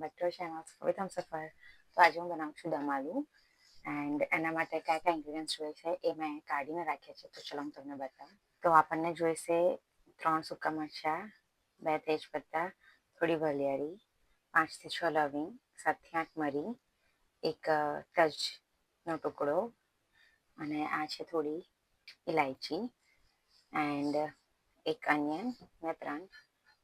Back to channel with Hum Safar તો આજે હું બનાવું છું દમ આલુ એન્ડ એના માટે કયા કયા ઇન્ગ્રીડિયન્ટ્સ જોઈએ છે એ મેં કાઢીને રાખ્યા છે તો ચલો હું તમને બતાવું તો આપણને જોઈશે ત્રણ સૂકા મરચાં બે તેજપત્તા થોડી વલિયારી પાંચથી છ લવિંગ સાતથી આઠ મરી એક તજનો ટુકડો અને આ છે થોડી ઇલાયચી એન્ડ એક અનિયન ને ત્રણ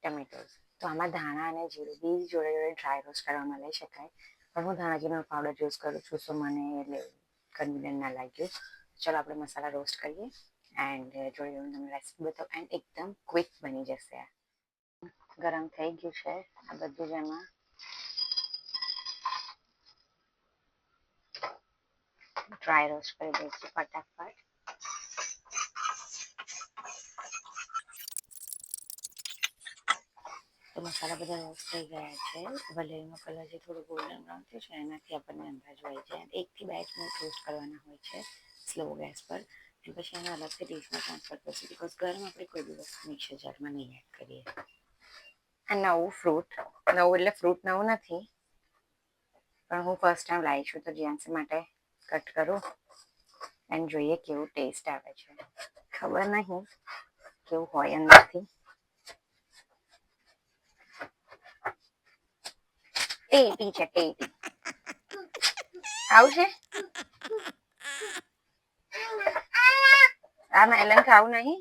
ટમેટોઝ તો આમાં ધાણા અને જીરું, બી જોડે જોડે ડ્રાય રોસ્ટ કરવામાં લઈ શકાય પણ હું ધાણા જીરુંનો પાવડર યુઝ કરું છું, સો મને એટલે કન્વિનિયન્ટ ના લાગ્યું. ચલો આપણે મસાલા રોસ્ટ કરીએ એન્ડ જોડે જોડે તમને રેસીપી બતાવું એન્ડ એકદમ ક્વિક બની જશે આ. ગરમ થઈ ગયું છે આ બધું જ એમાં ડ્રાય રોસ્ટ કરી દઈશું ફટાફટ તો મસાલા બધા રોસ્ટ થઈ ગયા છે. વલેરીનો કલર જે થોડું ગોલ્ડન બ્રાઉન થયું છે, એનાથી આપણને અંદાજ હોય છે. એકથી બે જ મિનિટ રોસ્ટ કરવાના હોય છે સ્લો ગેસ પર. અને પછી એને અલગથી ડીશમાં ટ્રાન્સફર કરશું બિકોઝ ગરમ આપણે કોઈ દિવસ મિક્સર જારમાં નહીં એડ કરીએ. આ નવું ફ્રૂટ નવું એટલે ફ્રૂટ નવું નથી, પણ હું ફર્સ્ટ ટાઈમ લાવી છું, તો જ્યાંસી માટે કટ કરું એન્ડ જોઈએ કેવું ટેસ્ટ આવે છે. ખબર નહીં, કેવું હોય અંદરથી ટેટી છે ટેટી આવું છે આ મેલન ખાવું નહીં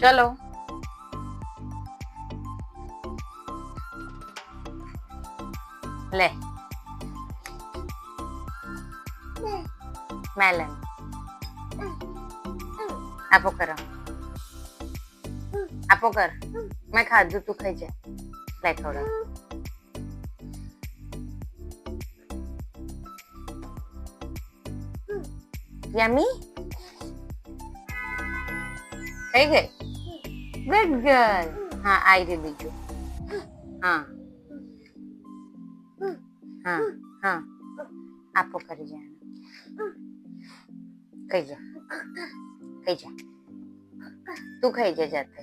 ચલો. લે. મેલન. આપો કરો આપો કર મેં ખાધું, તું ખાઈ જા. લે થોડો. યમી? થઈ ગઈ? ગુડ ગર્લ હા આઈ ગયું બીજું હા હા હા આપો કરી જાય કઈ જા કઈ જા તું ખાઈ જા જાતે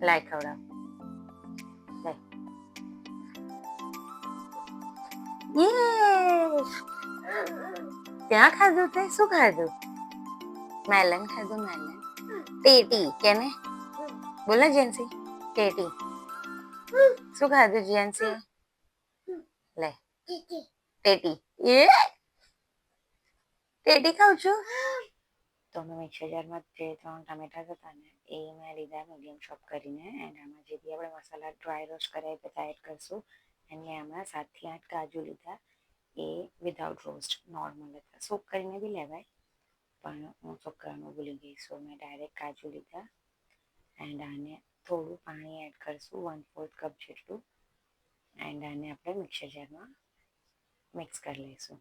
લાય ખવડાવ ત્યાં ખાધું તે શું ખાધું મેલન ખાધું મેલન. ટેટી કેને બોલો જેન્સી ટેટી. શું ખાધું જેન્સી લે. ટેટી. એ? ટેટી ખાઉં છું? તો અમે મિક્સર જારમાં જે ત્રણ ટામેટા હતા ને એ મેં લીધા મીડિયમ ચોપ કરીને એન્ડ આમાં જે બી આપણે મસાલા ડ્રાય રોસ્ટ કર્યા એ બધા એડ કરશું. અને આમાં સાતથી આઠ કાજુ લીધા. એ વિધાઉટ રોસ્ટ નોર્મલ હતા. સોક કરીને બી લેવાય. પણ હું છોકરાનું ભૂલી ગઈ સો મેં ડાયરેક્ટ કાજુ લીધા એન્ડ આને થોડું પાણી એડ કરીશું વન ફોર્થ કપ જેટલું. એન્ડ આને આપણે મિક્સર જારમાં મિક્સ કરી લઈશું.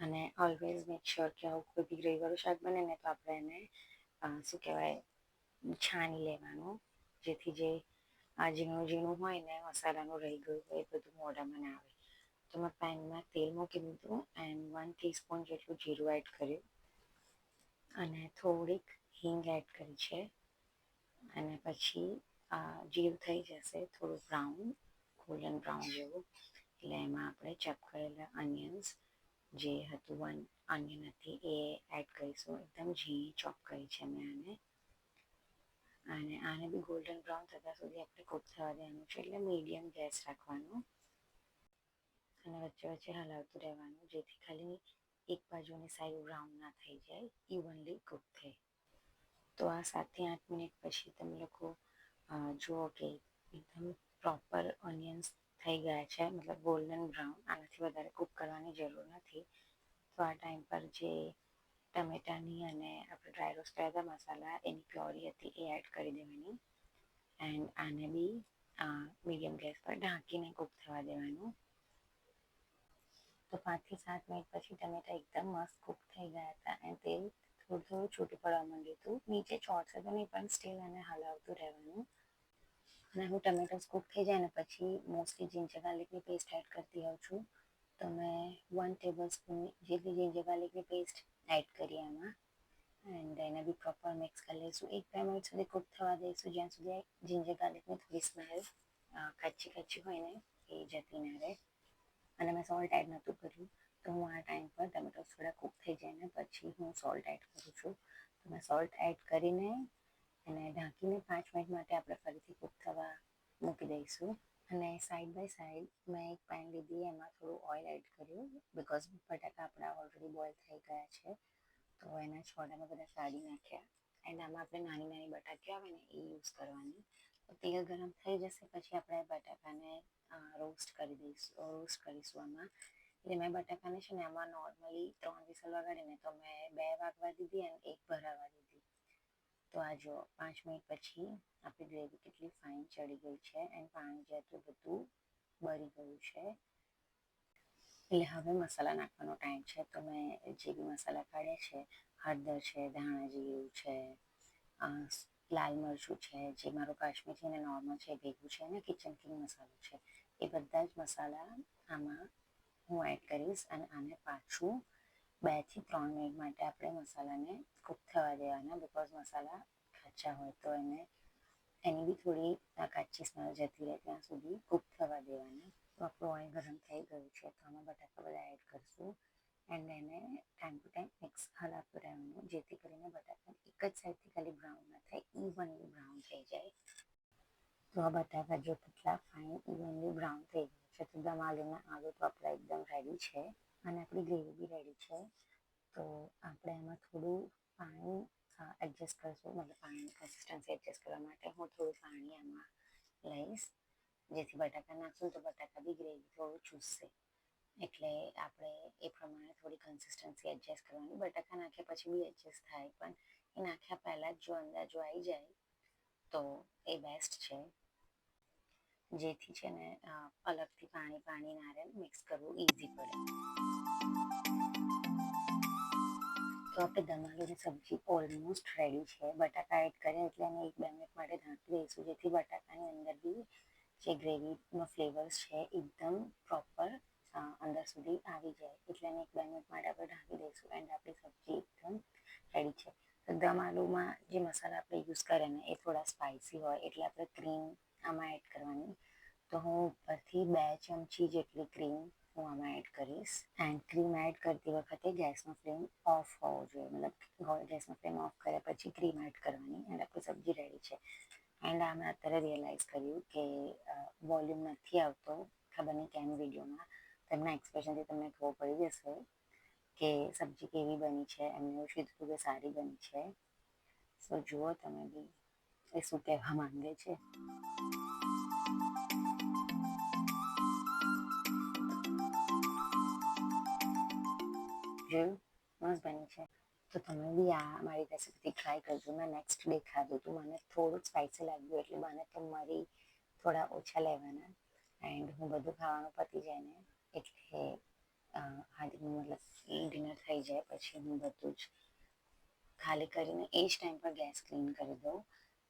અને ઓલવેઝ મેક શ્યોર કે આવું કોઈ બી ગ્રેવીવાળું શાક બને ને તો આપણે એને શું કહેવાય, છાણી લેવાનું. જેથી જે આ ઝીણું ઝીણું હોય ને, મસાલાનું રહી ગયું હોય એ બધું મોઢામાં ના આવે. તો મેં પેનમાં તેલ મૂકી દીધું એન્ડ વન ટીસ્પૂન જેટલું જીરું એડ કર્યું. અને થોડીક હિંગ એડ કરી છે. અને પછી આ જીરું થઈ જશે, થોડું બ્રાઉન, ગોલ્ડન બ્રાઉન જેવું. એટલે એમાં આપણે ચપ કરેલા અનિયન્સ, જે હતું અનિયન હતી, એ એડ કરીશું. એકદમ ઝીણી ચોપ કરી છે મેં આને. અને આને બી ગોલ્ડન બ્રાઉન થતાં સુધી આપણે કૂક થવા દેવાનું છે. એટલે મીડિયમ ગેસ રાખવાનું. અને વચ્ચે વચ્ચે હલાવતું રહેવાનું, જેથી ખાલી એક બાજુની સાઈડ બ્રાઉન ના થઈ જાય ઇવનલી કૂક થાય તો આ સાતથી આઠ મિનિટ પછી તમે લોકો જુઓ કે એકદમ પ્રોપર ઓનિયન્સ થઈ ગયા છે, મતલબ ગોલ્ડન બ્રાઉન આનાથી વધારે કૂક કરવાની જરૂર નથી. તો આ ટાઈમ પર જે ટમેટાની અને આપણે ડ્રાય રોસ્ટ કર્યા હતા મસાલા, એની પ્યોરી હતી, એ એડ કરી દેવાની. એન્ડ આને બી મીડિયમ ગેસ પર ઢાંકીને કૂક થવા દેવાનું. તો પાંચથી સાત મિનિટ પછી ટમેટા એકદમ મસ્ત કૂક થઈ ગયા હતા. અને તેલ થોડું થોડું છૂટું પડવા માંડ્યું હતું. નીચે ચોટશે તો નહીં, પણ સ્ટીલ અને હલાવતું રહેવાનું. અને હું ટમેટોસ કૂક થઈ જાય ને પછી મોસ્ટલી જિંજર ગાર્લિકની પેસ્ટ એડ કરતી હોઉં છું. તો મેં વન ટેબલ સ્પૂન જેટલી જિંજર ગાર્લિકની પેસ્ટ એડ કરી એમાં એન્ડ એને બી પ્રોપર મિક્સ કરી લઈશું. એક બે મિનિટ સુધી કૂક થવા દઈશું. જ્યાં સુધી જિંજર ગાર્લિકની થોડી સ્મેલ કચ્છી કચ્છી હોય ને, એ જતી ના રહે. અને મેં સોલ્ટ એડ નહોતું કર્યું, તો હું આ ટાઈમ પર ટમેટો થોડા કૂક થઈ જાય ને પછી હું સોલ્ટ એડ કરું છું. તો મેં સોલ્ટ એડ કરીને એને ઢાંકીને પાંચ મિનિટ માટે આપણે ફરીથી કૂક થવા મૂકી દઈશું. અને સાઈડ બાય સાઈડ મેં એક પેન લીધી, એમાં થોડું ઓઇલ એડ કર્યું બિકોઝ બટાકા આપણા ઓલરેડી બોઇલ થઈ ગયા છે. તો એના છોડામાં બધા કાઢી નાખ્યા. એન્ડ આમાં આપણે નાની નાની બટાકી આવે ને, એ યુઝ કરવાની. તેલ ગરમ થઈ જશે, પછી આપણે બટાકાને રોસ્ટ કરી દઈશું રોસ્ટ કરીશું આમાં. એટલે મેં બટાકાને છે ને આમાં નોર્મલી ત્રણ વિસલ વગાડીને તો મેં બે વાગવા દીધી અને એક ભરાવા દીધી. તો આ જો, પાંચ મિનિટ પછી આપણી ગ્રેવી કેટલી ફાઇન ચડી ગઈ છે એન્ડ પાણી જે હતું બધું બળી ગયું છે. એટલે હવે મસાલા નાખવાનો ટાઈમ છે. તો મેં જે બી મસાલા કાઢ્યા છે, હળદર છે, ધાણા જીરું છે લાલ મરચું છે? જે મારું કાશ્મીરી અને નોર્મલ છે, ભેગું છે અને કિચન કિંગ મસાલો છે. એ બધા જ મસાલા આમાં હું એડ કરીશ અને આને પાછું બેથી ત્રણ મિનિટ માટે આપણે મસાલાને કૂક થવા દેવાના બિકોઝ મસાલા કાચા હોય તો એને, એની બી થોડી કાચી સ્મેલ જતી રહે ત્યાં સુધી કૂક થવા દેવાના. તો આપણું ઓઇલ ગરમ થઈ ગયું છે, તો આમાં બટાકા બધા એડ કરશું. એન્ડ એને ટાઈમ ટુ ટાઈમ મિક્સ હલાવતું રહેવાનું જેથી કરીને બટાકા એક જ સાઈડથી ખાલી બ્રાઉન ના થાય ઇવનલી બ્રાઉન થઈ જાય. તો આ બટાકા જો કેટલા ફાઇન ઇવનલી બ્રાઉન થઈ ગયા છે. તો દમ આલુના આલુ તો આપણા એકદમ રેડી છે. અને આપણી ગ્રેવી બી રેડી છે. તો આપણે એમાં થોડું પાણી એડજસ્ટ કરશું. મતલબ પાણીની કન્સિસ્ટન્સી એડજસ્ટ કરવા માટે હું થોડું પાણી એમાં લઈશ. જેથી બટાકા નાખશું તો બટાકા બી ગ્રેવી થોડું ચૂસશે. એટલે આપણે એ પ્રમાણે થોડી કન્સિસ્ટન્સી એડજસ્ટ કરવાની. બટાકા નાખ્યા પછી બી એડજસ્ટ થાય, પણ એ નાખ્યા પહેલાં જ જો અંદાજો આવી જાય, તો એ બેસ્ટ છે. જેથી છે ને અલગથી પાણી પાણી નારે મિક્સ કરવું ઇઝી પડે. તો આપણે દમાલુની સબ્જી ઓલમોસ્ટ રેડી છે. બટાકા એડ કરીએ એટલે એને એક બે મિનિટ માટે ઢાંકી દઈશું, જેથી બટાકાની અંદર બી જે ગ્રેવીનો ફ્લેવર્સ છે, એકદમ પ્રોપર અંદર સુધી આવી જાય. એટલે એને એક બે મિનિટ માટે આપણે ઢાંકી દઈશું એન્ડ આપણી સબ્જી એકદમ રેડી છે. તો દમ આલુમાં જે મસાલા આપણે યુઝ કરે ને એ થોડા સ્પાઇસી હોય એટલે આપણે ક્રીમ આમાં એડ કરવાની. તો હું ઉપરથી બે ચમચી જેટલી ક્રીમ હું આમાં એડ કરીશ. એન્ડ ક્રીમ એડ કરતી વખતે ગેસનો ફ્લેમ ઓફ હોવો જોઈએ. મતલબ ગેસનો ફ્લેમ ઓફ કર્યા પછી ક્રીમ એડ કરવાની એન્ડ આપણી સબ્જી રેડી છે. એન્ડ આ અત્યારે રિયલાઇઝ કર્યું કે વોલ્યુમ નથી આવતો. ખબર નહીં કેમ વિડીયોમાં તેમના એક્સપ્રેશનથી તમને ખબર પડી જશે કે સબ્જી કેવી બની છે, એમને એવું કીધું કે સારી બની છે. સો જુઓ તમે બી એ શું કહેવા માંગે છે. જોયું મસ્ત બની છે. તો તમે બી આ મારી રેસીપીથી ટ્રાય કરજો. મેં નેક્સ્ટ ડે ખાધું હતું. મને થોડુંક સ્પાઇસી લાગ્યું એટલે મને તો મારી થોડા ઓછા લેવાના. એન્ડ હું બધું ખાવાનું પતી જાય ને એટલે આજનું મતલબ ડિનર થઈ જાય પછી હું બધું જ ખાલી કરીને એ જ ટાઈમ પર ગેસ ક્લીન કરી દઉં.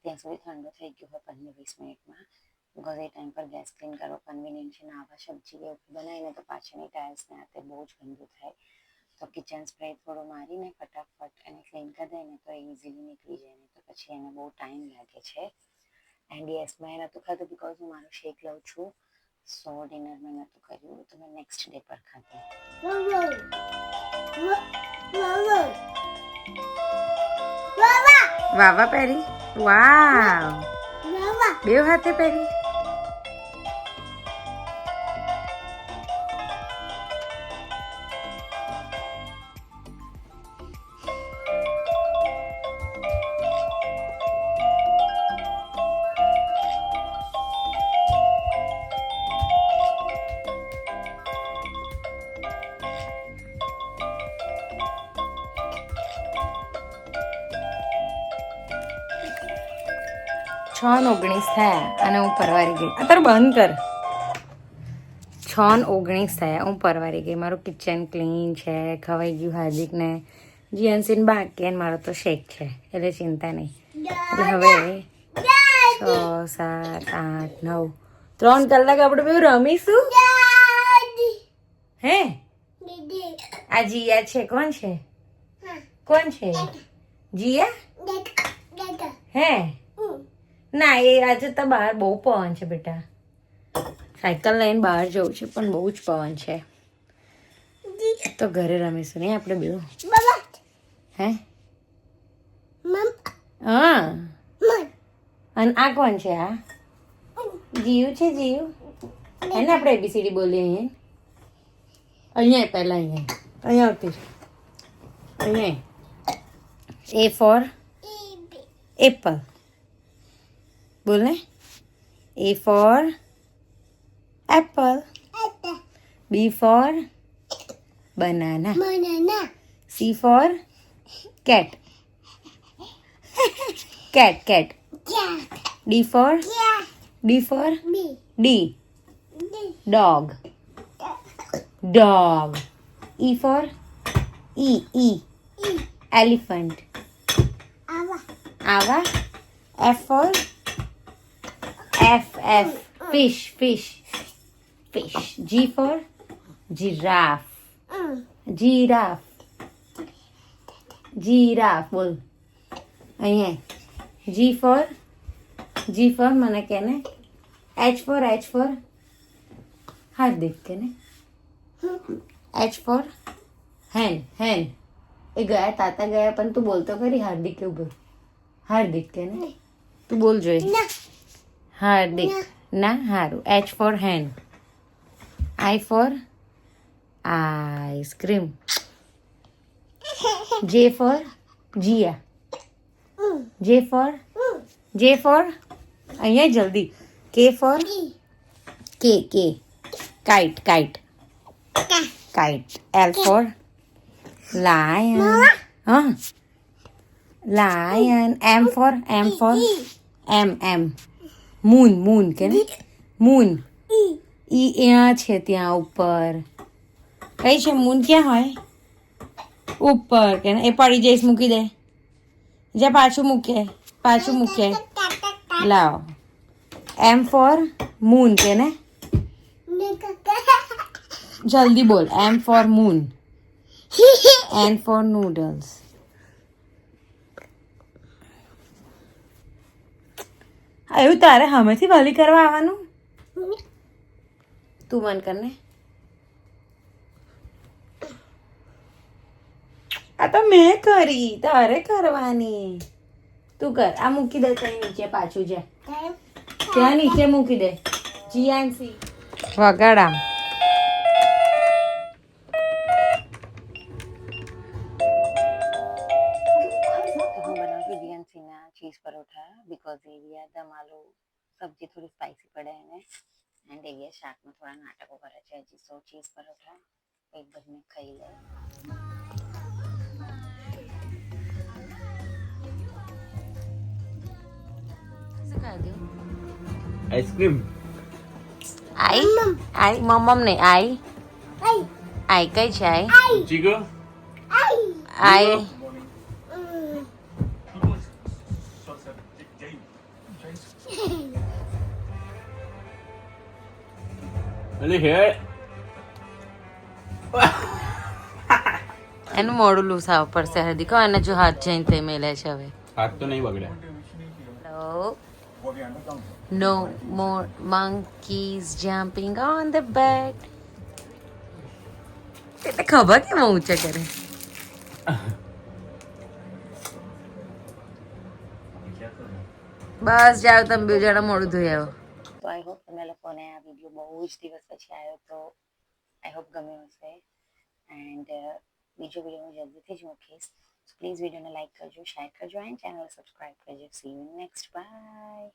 ત્યાં સુધી ઠંડો થઈ ગયો હોય પંદર વીસ મિનિટમાં. બિકોઝ એ ટાઈમ પર ગેસ ક્લીન કરવો કન્વિનિયન્ટ છે આવા સબ્જી એવું બનાવીને તો પાછળની ટાઇલ્સને આતે બહુ જ ગંદુ થાય. તો કિચન સ્પ્રે થોડો મારીને ફટાફટ એને ક્લીન કરી દઈને તો એ ઇઝીલી નીકળી જાય. ને તો પછી એને બહુ ટાઈમ લાગે છે. એન્ડ યસ મેં નહોતું ખાધું બિકોઝ હું મારો શેક લઉં છું. સો ડિનર મેં નહોતું કર્યું તો મેં નેક્સ્ટ ડે પર ખાધું વાવા પહેરી વાવ બે હાથે પહેરી છ ને ઓગણીસ થયા અને હું પરવારી ગઈ. અત્યારે બંધ કર. છ ને ઓગણીસ થયા હું પરવારી ગઈ. મારું કિચન ક્લીન છે ખવાઈ ગયું હાર્દિકને જીએનસીન બાકી અને મારો તો શેક છે એટલે ચિંતા નહીં. એટલે હવે છ સાત આઠ નવ ત્રણ કલાક આપણે બધું રમીશું? હે? આ જીયા છે કોણ છે? કોણ છે? જીયા? હે? ના એ આજે તો બહાર બહુ પવન છે બેટા. સાયકલ લઈને બહાર જવું છે પણ બહુ જ પવન છે. તો ઘરે રમીશું નહીં આપણે બેઉ? હે? હા. અને આ કોણ છે આ? જીવ છે જીવ એને આપણે એબીસીડી બોલીએ અહીંયા અહીંયા પહેલા અહીંયા. અહીંયા આવતી અહીંયા. એ ફોર એપલ બોલ ને A for apple B for banana C for cat cat cat D for D for D dog dog E for E E elephant. Ava. F for f f fish fish fish. G for giraffe. Giraffe. Giraffe બોલ અહીંયા g for g for મને કે ને h for h for હાર્દિક કે ને H for હેન હેન એ ગયા તાતા ગયા પણ તું બોલતો ખરી હાર્દિક કેવું બોલ હાર્દિક કે ને તું બોલ જોઈએ હાર્દિક. ના. હારું. H for hand I for ice cream J for Jiya. J for જે ફોર અહીંયા જલ્દી. K for K K kite kite kite L for lion હા lion M for M for M m. moon moon કે ને? Moon ઈ. ત્યાં છે ત્યાં ઉપર. કઈ છે મૂન ક્યાં હોય? ઉપર કે એ પડી જઈશ મૂકી દે. જે પાછું મૂકે પાછું મૂકે. લાવ. એમ ફોર મૂન કે ને? જલ્દી બોલ. M for moon N for noodles એવું તારે હમેથી વાલી કરવા આવવાનું? તું મન કરને આ તો મેં કરી તારે કરવાની. તું કર આ મૂકી દે ત્યાં નીચે પાછું જાય ત્યાં નીચે મૂકી દે. જીયાનસી વગાડા. સબ્જી થોડી સ્પાઇસી પડે એને એન્ડ એરિયા શાકમાં થોડા નાટકો કરે છે હજી સો ચીઝ પરોઠા એક બધને ખાઈ લે આઈસ્ક્રીમ આઈ આઈ મમ્મ ને આઈ આઈ કઈ છે આઈ ચીગો આઈ અને હેર એનું મોડું લૂસાવ પડશે હરદી કહો એને જો હાથ જઈને તે મેલે છે હવે. હાથ તો નહીં બગડે. No more monkeys jumping on the bed એટલે ખબર કેમ ઊંચા કરે? બસ જાઓ તમે બે જણા મોડું ધોઈ આવો. તો આઈ હોપ તમે લોકોને આ વીડિયો બહુ જ દિવસ પછી આવ્યો તો આઈ હોપ ગમ્યો હશે. એન્ડ બીજો વીડિયો હું જલ્દીથી જ મૂકીશ. પ્લીઝ વિડીયોને લાઈક કરજો શેર કરજો એન્ડ ચેનલ સબસ્ક્રાઈબ કરજો. See you next bye